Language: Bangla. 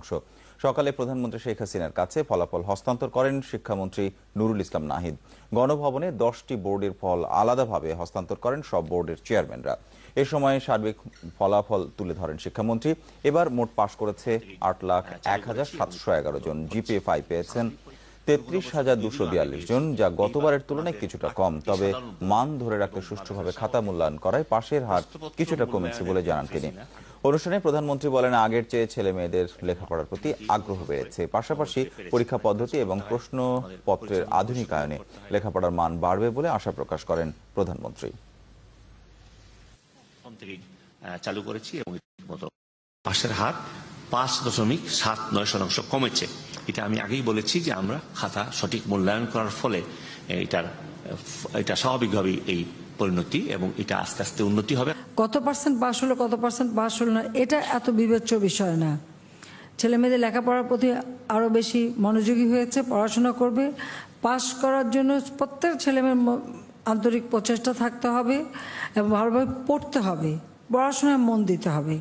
অংশ। সকালে প্রধানমন্ত্রী শেখ হাসিনার কাছে ফলাফল হস্তান্তর করেন শিক্ষামন্ত্রী নুরুল ইসলাম নাহিদ। গণভবনে দশটি বোর্ডের ফল আলাদাভাবে হস্তান্তর করেন সব বোর্ডের চেয়ারম্যানরা। এ সময় সার্বিক ফলাফল তুলে ধরেন শিক্ষামন্ত্রী। এবার মোট পাশ করেছে আট লাখ এক হাজার সাতশো এগারো জন। জিপিএ ফাইভ পেয়েছেন তেত্রিশ হাজার দুশো বিয়াল্লিশ জন, যা গতবারের তুলনায় কিছুটা কম। তবে মান ধরে রাখতে সুষ্ঠুভাবে খাতা মূল্যায়ন করায় পাশের হার কিছুটা কমেছে বলে জানান তিনি। অনুষ্ঠানে প্রধানমন্ত্রী বলেন, আগের চেয়ে ছেলে মেয়েদের লেখাপড়ার প্রতি আগ্রহ বেড়েছে। পাশাপাশি পরীক্ষা পদ্ধতি এবং প্রশ্নপত্রের আধুনিকায়নে লেখাপড়ার মান বাড়বে বলে আশা প্রকাশ করেন প্রধানমন্ত্রী। চালু করেছি এবং পাশের হার পাঁচ দশমিক সাত নয় শতাংশ কমেছে। এটা আমি আগেই বলেছি যে আমরা খাতা সঠিক মূল্যায়ন করার ফলে এটার এটা স্বাভাবিকভাবেই এই পরিণতি এবং এটা আস্তে আস্তে উন্নতি হবে। কত পার্সেন্ট পাশ হলো, কত পার্সেন্ট পাশ হলো না, এটা এত বিবেচ্য বিষয় না। ছেলে মেয়েদের লেখাপড়ার প্রতি আরও বেশি মনোযোগী হয়েছে, পড়াশোনা করবে। পাশ করার জন্য প্রত্যেক ছেলেমেয়ের আন্তরিক প্রচেষ্টা থাকতে হবে এবং ভালোভাবে পড়তে হবে। পড়াশোনায় মন দিতে হবে।